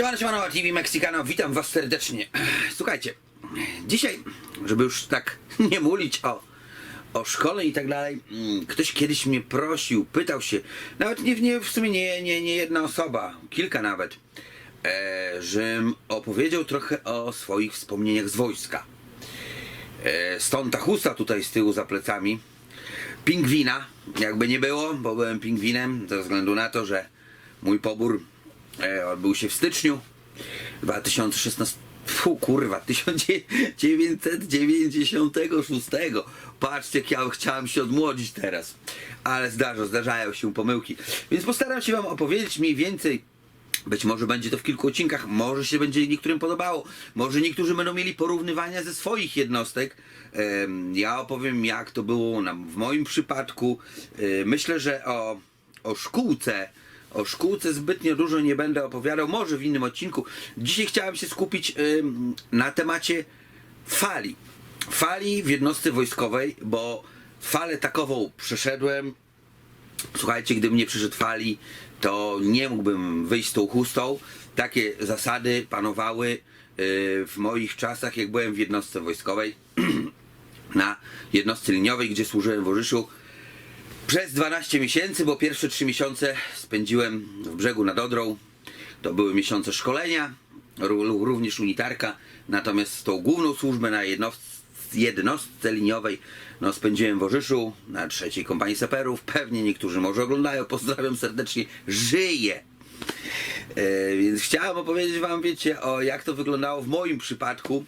Siemano, siemano, TV Mexicano, witam was serdecznie. Słuchajcie, dzisiaj, żeby już tak nie mówić o, o szkole i tak dalej, mm, ktoś kiedyś mnie prosił, pytał się, nawet nie, nie w sumie nie, nie, nie jedna osoba, kilka nawet, e, żebym opowiedział trochę o swoich wspomnieniach z wojska. E, stąd ta chusta tutaj z tyłu za plecami. Pingwina, jakby nie było, bo byłem pingwinem, ze względu na to, że mój pobór odbył się w styczniu 2016. Fu, kurwa, 1996. Patrzcie, jak ja chciałem się odmłodzić teraz. Ale zdarza, zdarzają się pomyłki. Więc postaram się Wam opowiedzieć mniej więcej być może będzie to w kilku odcinkach, może się będzie niektórym podobało, może niektórzy będą mieli porównywania ze swoich jednostek. Ja opowiem, jak to było w moim przypadku. E, Myślę, że o, o szkółce, o szkółce zbytnio dużo nie będę opowiadał, może w innym odcinku. Dzisiaj chciałem się skupić na temacie fali. Fali w jednostce wojskowej, bo falę takową przeszedłem, Słuchajcie, gdybym nie przyszedł fali, to nie mógłbym wyjść z tą chustą. Takie zasady panowały yy, w moich czasach, jak byłem w jednostce wojskowej, na jednostce liniowej, gdzie służyłem w Orzyszu przez 12 miesięcy, bo pierwsze 3 miesiące spędziłem w brzegu nad Odrą. To były miesiące szkolenia, ró- również unitarka. Natomiast tą główną służbę na jednostce, jednostce liniowej no, spędziłem w Orzyszu na trzeciej kompanii saperów. Pewnie niektórzy może oglądają. Pozdrawiam serdecznie. Żyję! E, więc chciałem opowiedzieć Wam, wiecie, o jak to wyglądało w moim przypadku,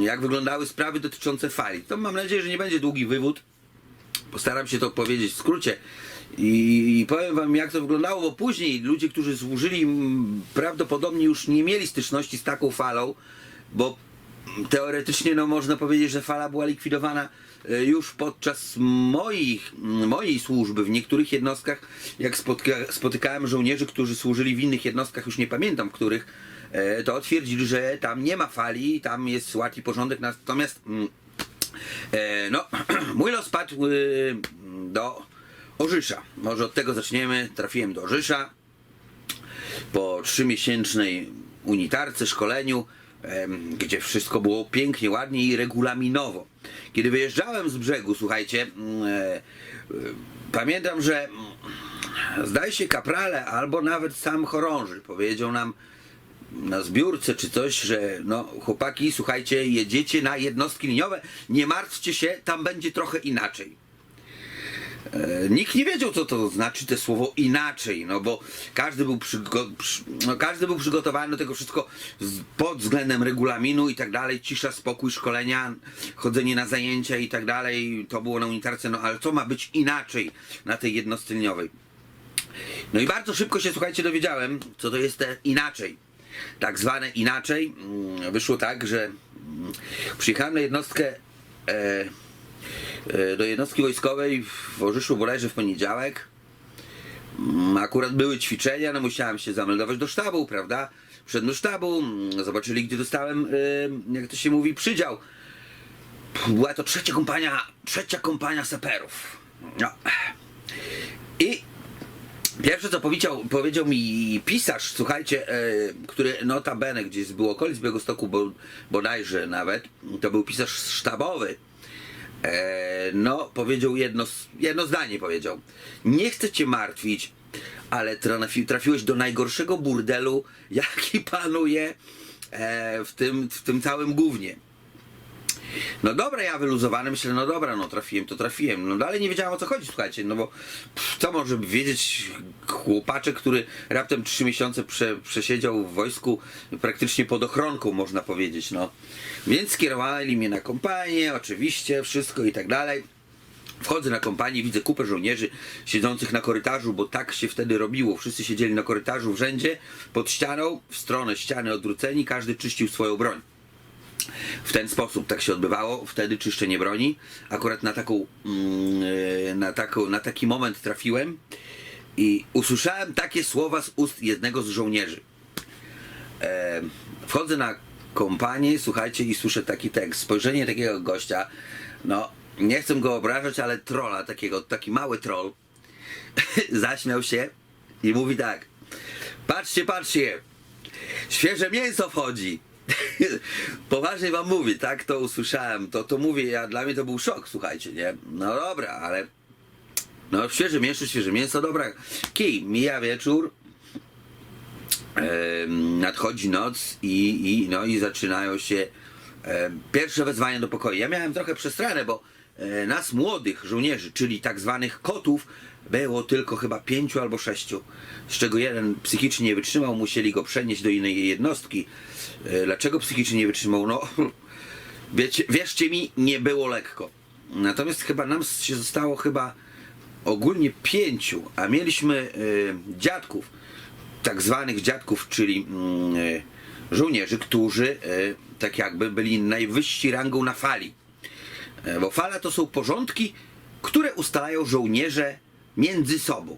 jak wyglądały sprawy dotyczące fali. To mam nadzieję, że nie będzie długi wywód. Postaram się to powiedzieć w skrócie. I, i powiem wam jak to wyglądało, bo później. Ludzie, którzy służyli prawdopodobnie już nie mieli styczności z taką falą, bo teoretycznie no można powiedzieć, że fala była likwidowana e, już podczas moich, mojej służby w niektórych jednostkach, jak spotyka, spotykałem żołnierzy, którzy służyli w innych jednostkach, już nie pamiętam których, e, to twierdzili, że tam nie ma fali, tam jest ład i porządek, natomiast no, mój los padł y, do Orzysza. Może od tego zaczniemy. Trafiłem do Orzysza po trzymiesięcznej unitarce, szkoleniu, gdzie wszystko było pięknie, ładnie i regulaminowo. Kiedy wyjeżdżałem z brzegu, słuchajcie, mm, e, e, pamiętam, że mm, zdaje się kaprale albo nawet sam chorąży powiedział nam, na zbiórce czy coś, że no chłopaki, słuchajcie, jedziecie na jednostki liniowe, nie martwcie się, tam będzie trochę inaczej. E, nikt nie wiedział, co to znaczy te słowo inaczej, no bo każdy był, przygo- przy, no, każdy był przygotowany do tego wszystko pod względem regulaminu i tak dalej, cisza, spokój, szkolenia, chodzenie na zajęcia i tak dalej, to było na unitarce, no ale co ma być inaczej na tej jednostce liniowej? No i bardzo szybko się, słuchajcie, dowiedziałem, co to jest te inaczej. Tak zwane inaczej. Mm, Wyszło tak, że mm, przyjechałem na jednostkę, e, e, do jednostki wojskowej w Orzyszu bodajże w poniedziałek. Mm, Akurat były ćwiczenia, no musiałem się zameldować do sztabu, prawda? Wszedłem do sztabu, zobaczyli gdzie dostałem, e, jak to się mówi, przydział. Była to trzecia kompania, trzecia kompania saperów. No. Pierwsze co powiedział, powiedział mi pisarz, słuchajcie, e, który notabene gdzieś był okolic Białegostoku bo, bodajże nawet, to był pisarz sztabowy. E, no, powiedział jedno, jedno zdanie powiedział. Nie chcę cię martwić, ale trafi, trafiłeś do najgorszego burdelu, jaki panuje e, w, tym, w tym całym gównie. No dobra, ja wyluzowany myślę, no dobra, no trafiłem, to trafiłem. No dalej nie wiedziałem o co chodzi, słuchajcie, no bo co może wiedzieć chłopaczek, który raptem 3 miesiące prze, przesiedział w wojsku praktycznie pod ochronką, można powiedzieć, no. Więc skierowali mnie na kompanię, oczywiście, wszystko i tak dalej. Wchodzę na kompanię, widzę kupę żołnierzy siedzących na korytarzu, bo tak się wtedy robiło. Wszyscy siedzieli na korytarzu w rzędzie, pod ścianą, w stronę ściany odwróceni, każdy czyścił swoją broń. W ten sposób tak się odbywało, wtedy czyszczenie broni. Akurat na taką, mm, e, na, taką, na taki moment trafiłem i usłyszałem takie słowa z ust jednego z żołnierzy. E, wchodzę na kompanię, słuchajcie, i słyszę taki tekst. Spojrzenie takiego gościa, no, nie chcę go obrażać, ale trola takiego, taki mały troll, zaśmiał się i mówi tak. Patrzcie, patrzcie, Świeże mięso wchodzi. Poważnie wam mówię, tak to usłyszałem, to, to mówię, ja, dla mnie to był szok, słuchajcie, nie? No dobra, ale no świeże mięso, świeże mięso, dobra. Kij, mija wieczór, em, nadchodzi noc i, i, no, i zaczynają się em, pierwsze wezwania do pokoju. Ja miałem trochę przestranę, bo e, nas młodych żołnierzy, czyli tak zwanych kotów, było tylko chyba pięciu albo sześciu, z czego jeden psychicznie nie wytrzymał, musieli go przenieść do innej jednostki. E, Dlaczego psychicznie nie wytrzymał? No, wiecie, wierzcie mi, nie było lekko. Natomiast chyba nam się zostało chyba ogólnie pięciu, a mieliśmy e, dziadków, tak zwanych dziadków, czyli e, żołnierzy, którzy e, tak jakby byli najwyżsi rangą na fali. E, Bo fala to są porządki, które ustalają żołnierze między sobą.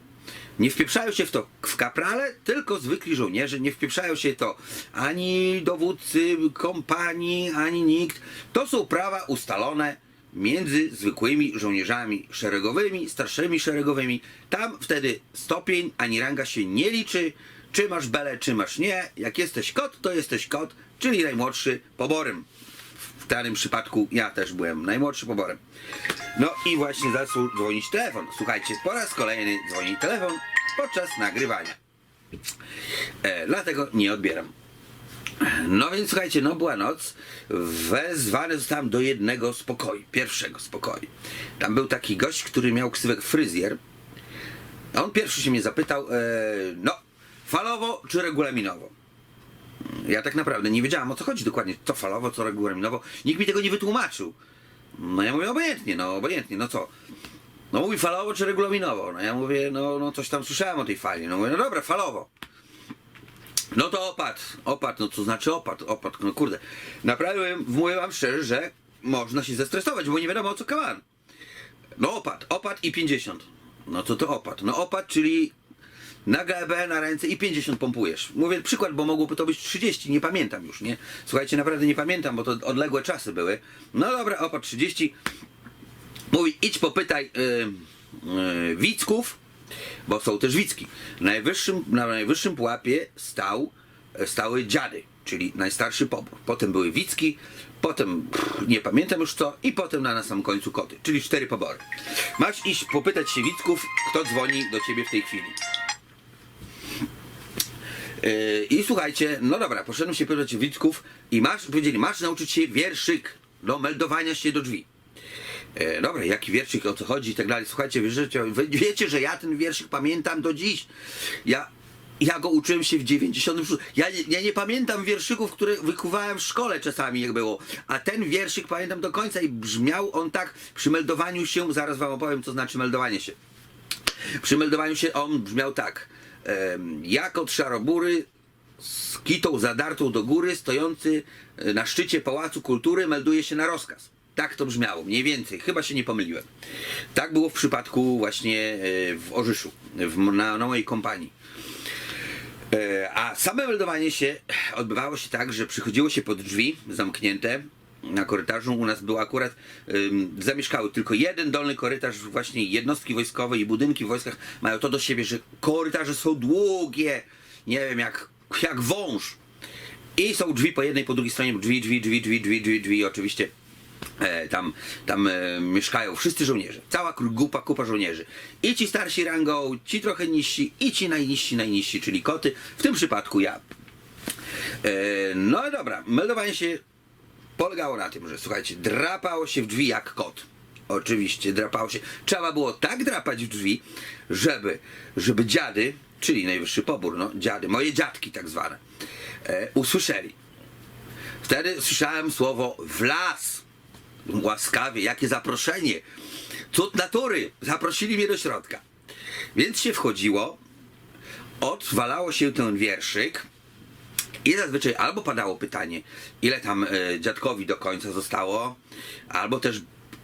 Nie wpieprzają się w to w kaprale, tylko zwykli żołnierze. Nie wpieprzają się to ani dowódcy kompanii, ani nikt. To są prawa ustalone między zwykłymi żołnierzami szeregowymi, starszymi szeregowymi. Tam wtedy stopień ani ranga się nie liczy. Czy masz belę, czy masz nie. Jak jesteś kot, to jesteś kot, czyli najmłodszy poborem. W danym przypadku ja też byłem najmłodszy poborem. No i właśnie zaczął dzwonić telefon. Słuchajcie, po raz kolejny dzwoni telefon podczas nagrywania. E, dlatego nie odbieram. No więc słuchajcie, no była noc, wezwany zostałem do jednego z pokoi, pierwszego z pokoi. Tam był taki gość, który miał ksywek fryzjer. On pierwszy się mnie zapytał, e, no, falowo czy regulaminowo? Ja tak naprawdę nie wiedziałem o co chodzi dokładnie, co falowo, co regulaminowo. Nikt mi tego nie wytłumaczył. No ja mówię obojętnie, no obojętnie, no co? No mówi falowo czy regulaminowo? No ja mówię, no, no coś tam słyszałem o tej fali. No mówię, no dobra, falowo. No to opad, opad, no co znaczy opad, opad, no kurde. Naprawdę mówię wam szczerze, że można się zestresować, bo nie wiadomo o co kaman. No opad, opad i 50. No co to opad? No opad, czyli na GB, na ręce i 50 pompujesz. Mówię przykład, bo mogłoby to być 30, nie pamiętam już, nie? Słuchajcie, naprawdę nie pamiętam, bo to odległe czasy były. No dobra, opad 30. Mówi, idź popytaj yy, yy, Wicków, bo są też Wicki. Najwyższym, na najwyższym pułapie stał, stały dziady, czyli najstarszy pobór. Potem były Wicki, potem pff, nie pamiętam już co i potem na, na samym końcu koty, czyli cztery pobory. Masz iść popytać się Wicków, kto dzwoni do ciebie w tej chwili. Yy, I słuchajcie, no dobra, poszedłem się pytać Wicków i masz, powiedzieli, masz nauczyć się wierszyk do meldowania się do drzwi. E, dobra, jaki wierszyk, o co chodzi i tak dalej. Słuchajcie, wiecie, wiecie, że ja ten wierszyk pamiętam do dziś. Ja, ja go uczyłem się w 96. Ja, ja nie pamiętam wierszyków, które wykuwałem w szkole czasami, jak było. A ten wierszyk pamiętam do końca i brzmiał on tak przy meldowaniu się, zaraz wam opowiem, co znaczy meldowanie się. Przy meldowaniu się on brzmiał tak. Jak od szarobury z kitą zadartą do góry, stojący e, na szczycie Pałacu Kultury, melduje się na rozkaz. Tak to brzmiało, mniej więcej. Chyba się nie pomyliłem. Tak było w przypadku właśnie e, w Orzyszu, w, na, na mojej kompanii. E, A same meldowanie się odbywało się tak, że przychodziło się pod drzwi zamknięte na korytarzu. U nas był akurat, ym, zamieszkały tylko jeden dolny korytarz, właśnie jednostki wojskowe i budynki w wojskach mają to do siebie, że korytarze są długie, nie wiem, jak, jak wąż. I są drzwi po jednej, po drugiej stronie, drzwi, drzwi, drzwi, drzwi, drzwi, drzwi, drzwi, oczywiście. E, tam tam e, mieszkają wszyscy żołnierze, cała grupa, kupa żołnierzy. I ci starsi rangą, ci trochę niżsi, i ci najniżsi, najniżsi, czyli koty. W tym przypadku ja. E, no dobra, meldowanie się polegało na tym, że słuchajcie, drapało się w drzwi jak kot. Oczywiście, drapało się. Trzeba było tak drapać w drzwi, żeby, żeby dziady, czyli najwyższy pobór, no dziady, moje dziadki tak zwane, e, usłyszeli. Wtedy słyszałem słowo w las. Łaskawie, jakie zaproszenie. Cud natury. Zaprosili mnie do środka. Więc się wchodziło, odwalało się ten wierszyk i zazwyczaj albo padało pytanie, ile tam e, dziadkowi do końca zostało, albo też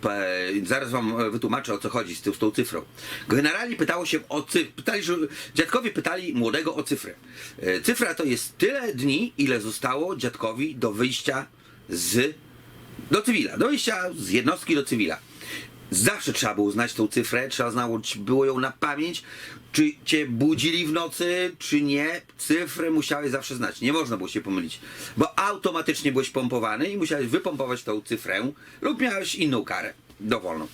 e, zaraz wam e, wytłumaczę o co chodzi z, tą- z tą cyfrą. Generalnie pytało się o cyfrę. Pytali, że dziadkowie pytali młodego o cyfrę. Cyfra to jest tyle dni, ile zostało dziadkowi do wyjścia z do cywila, do wyjścia z jednostki do cywila. Zawsze trzeba było znać tą cyfrę, trzeba znać było ją na pamięć. Czy cię budzili w nocy, czy nie, cyfrę musiałeś zawsze znać. Nie można było się pomylić, bo automatycznie byłeś pompowany i musiałeś wypompować tą cyfrę lub miałeś inną karę dowolną.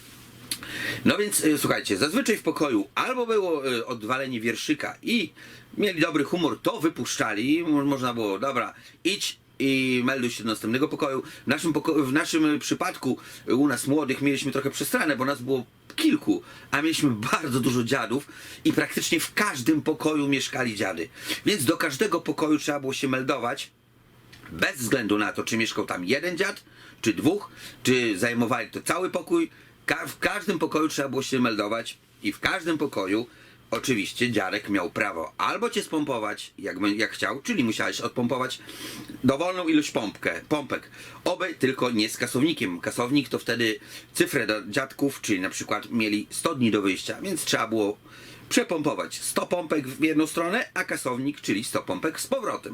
No więc y, słuchajcie, zazwyczaj w pokoju albo było y, odwalenie wierszyka i mieli dobry humor, to wypuszczali, mo- można było, dobra, idź i melduj się do następnego pokoju. W naszym, poko- w naszym y, przypadku u nas młodych mieliśmy trochę przestranę, bo nas było kilku, a mieliśmy bardzo dużo dziadów i praktycznie w każdym pokoju mieszkali dziady. Więc do każdego pokoju trzeba było się meldować bez względu na to, czy mieszkał tam jeden dziad, czy dwóch, czy zajmowali to cały pokój, ka- w każdym pokoju trzeba było się meldować i w każdym pokoju oczywiście dziadek miał prawo albo cię spompować, jak, jak chciał, czyli musiałeś odpompować dowolną ilość pompkę, pompek, oby tylko nie z kasownikiem. Kasownik to wtedy cyfrę do dziadków, czyli na przykład mieli 100 dni do wyjścia, więc trzeba było przepompować 100 pompek w jedną stronę, a kasownik, czyli 100 pompek z powrotem.